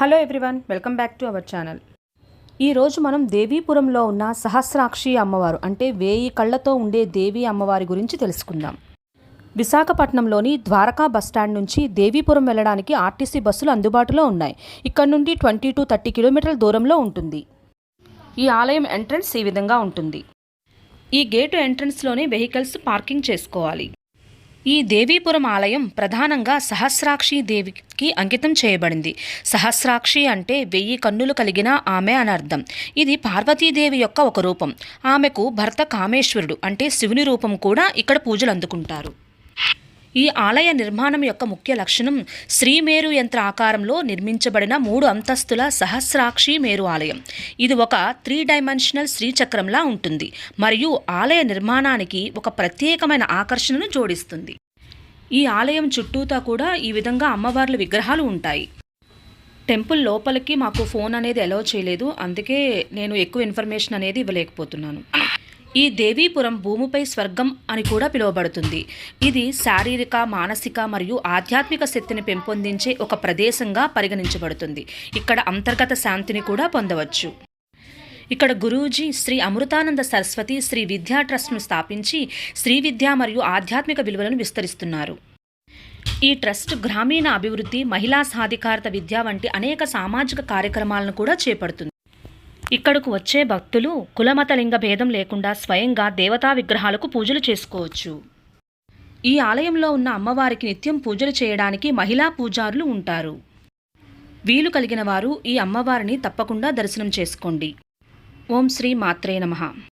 Hello everyone welcome back to our channel. ఈరోజు మనం దేవీపురంలో ఉన్న సహస్రాక్షి అమ్మవారు అంటే వేయి కళ్ళతో ఉండే దేవి అమ్మవారి గురించి తెలుసుకుందాం. విశాఖపట్నంలోని ద్వారకా బస్టాండ్ నుంచి దేవీపురం వెళ్ళడానికి ఆర్టీసీ బస్సులు అందుబాటులో ఉన్నాయి. ఇక్కడ నుండి ట్వంటీ టు థర్టీ కిలోమీటర్ల దూరంలో ఉంటుంది. ఈ ఆలయం ఎంట్రన్స్ ఈ విధంగా ఉంటుంది. ఈ గేటు ఎంట్రన్స్లోనే వెహికల్స్ పార్కింగ్ చేసుకోవాలి. ఈ దేవీపురం ఆలయం ప్రధానంగా సహస్రాక్షి దేవికి అంకితం చేయబడింది. సహస్రాక్షి అంటే వెయ్యి కన్నులు కలిగిన ఆమె అని అర్థం. ఇది పార్వతీదేవి యొక్క ఒక రూపం. ఆమెకు భర్త కామేశ్వరుడు అంటే శివుని రూపం కూడా ఇక్కడ పూజలు అందుకుంటారు. ఈ ఆలయ నిర్మాణం యొక్క ముఖ్య లక్షణం శ్రీమేరు యంత్ర ఆకారంలో నిర్మించబడిన మూడు అంతస్తుల సహస్రాక్షి మేరు ఆలయం. ఇది ఒక త్రీ డైమెన్షనల్ శ్రీచక్రంలా ఉంటుంది మరియు ఆలయ నిర్మాణానికి ఒక ప్రత్యేకమైన ఆకర్షణను జోడిస్తుంది. ఈ ఆలయం చుట్టూతా కూడా ఈ విధంగా అమ్మవార్ల విగ్రహాలు ఉంటాయి. టెంపుల్ లోపలికి మాకు ఫోన్ అనేది అలౌ చేయలేదు. అందుకే నేను ఎక్కువ ఇన్ఫర్మేషన్ అనేది ఇవ్వలేకపోతున్నాను. ఈ దేవీపురం భూమిపై స్వర్గం అని కూడా పిలువబడుతుంది. ఇది శారీరక మానసిక మరియు ఆధ్యాత్మిక శక్తిని పెంపొందించే ఒక ప్రదేశంగా పరిగణించబడుతుంది. ఇక్కడ అంతర్గత శాంతిని కూడా పొందవచ్చు. ఇక్కడ గురూజీ శ్రీ అమృతానంద సరస్వతి శ్రీ విద్యా ట్రస్ట్ను స్థాపించి శ్రీ విద్య మరియు ఆధ్యాత్మిక విలువలను విస్తరిస్తున్నారు. ఈ ట్రస్ట్ గ్రామీణ అభివృద్ధి మహిళా సాధికారత విద్య వంటి అనేక సామాజిక కార్యక్రమాలను కూడా చేపడుతుంది. ఇక్కడకు వచ్చే భక్తులు కులమత లింగ భేదం లేకుండా స్వయంగా దేవతా విగ్రహాలకు పూజలు చేసుకోవచ్చు. ఈ ఆలయంలో ఉన్న అమ్మవారికి నిత్యం పూజలు చేయడానికి మహిళా పూజారులు ఉంటారు. వీలు కలిగిన వారు ఈ అమ్మవారిని తప్పకుండా దర్శనం చేసుకోండి. ఓం శ్రీ మాత్రే నమః.